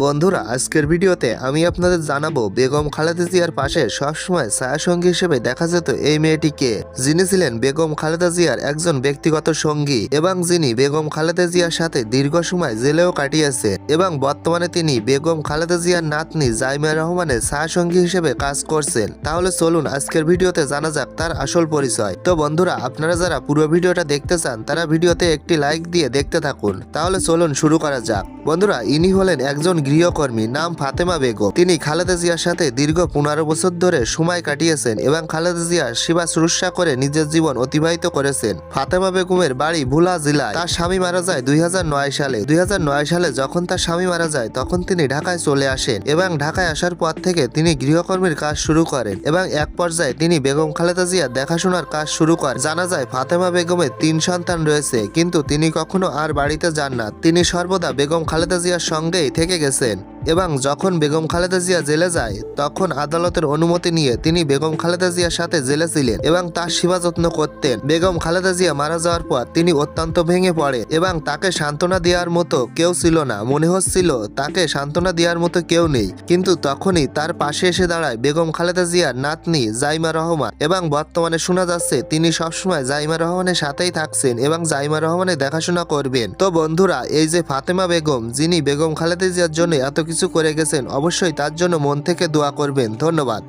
বন্ধুরা, আজকের ভিডিওতে আমি আপনাদের জানাব, বেগম খালেদা জিয়ার পাশে সবসময় ছায়াসঙ্গী হিসেবে দেখা যেত এই মেয়েটিকে, যিনি ছিলেন বেগম খালেদা জিয়ার একজন ব্যক্তিগত সঙ্গী এবং যিনি বেগম খালেদা জিয়ার সাথে দীর্ঘ সময় জেলেও কাটিয়েছে এবং বর্তমানে তিনি বেগম খালেদা জিয়ার নাতনি জাইমা রহমানের ছায়াসঙ্গী হিসেবে কাজ করছেন। তাহলে চলুন আজকের ভিডিওতে জানা যাক তার আসল পরিচয়। তো বন্ধুরা, আপনারা যারা পুরো ভিডিওটা দেখতে চান, তারা ভিডিওতে একটি লাইক দিয়ে দেখতে থাকুন। তাহলে চলুন শুরু করা যাক। বন্ধুরা, ইনি হলেন একজন গৃহকর্মী নাম ফাতেমা বেগম। তিনি খালেদা জিয়ার সাথে দীর্ঘ পনেরো বছর ধরে সময় কাটিয়েছেন এবং খালেদা জিয়ার সেবা শুশ্রূষা করে নিজের জীবন অতিবাহিত করেছেন। ফাতেমা বেগমের বাড়ি ভুলা জেলায়। তার স্বামী মারা যায় দুই হাজার নয় সালে। দুই হাজার নয় সালে যখন তার স্বামী মারা যায়, তখন তিনি ঢাকায় চলে আসেন এবং ঢাকায় আসার পর থেকে তিনি গৃহকর্মীর কাজ শুরু করেন এবং এক পর্যায়ে তিনি বেগম খালেদা জিয়া দেখাশোনার কাজ শুরু করেন। জানা যায়, ফাতেমা বেগমের তিন সন্তান রয়েছে, কিন্তু তিনি কখনো আর বাড়িতে যান না। তিনি সর্বদা বেগম খালেদা জিয়ার সঙ্গেই থেকে গেছেন। person. এবং যখন বেগম খালেদা জিয়া জেলে যায়, তখন আদালতের অনুমতি নিয়ে তিনি বেগম খালেদা জিয়ার সাথে জেলে ছিলেন এবং তার সেবা যত্ন করতেন। বেগম খালেদা জিয়া মারা যাওয়ার পর তিনি অত্যন্ত ভেঙে পড়ে এবং তাকে সান্ত্বনা দেওয়ার মতো কেউ ছিল না। মনে হচ্ছিল তাকে সান্ত্বনা দেওয়ার মতো কেউ নেই। কিন্তু তখনই তার পাশে এসে দাঁড়ায় বেগম খালেদা জিয়ার নাতনি জাইমা রহমান এবং বর্তমানে শোনা যাচ্ছে তিনি সবসময় জাইমা রহমানের সাথেই থাকছেন এবং জাইমা রহমানের দেখাশোনা করবেন। তো বন্ধুরা, এই যে ফাতেমা বেগম, যিনি বেগম খালেদা জিয়ার জন্য এত কিছু করে গেছেন অবশ্যই তার জন্য মন থেকে দোয়া করবেন। ধন্যবাদ।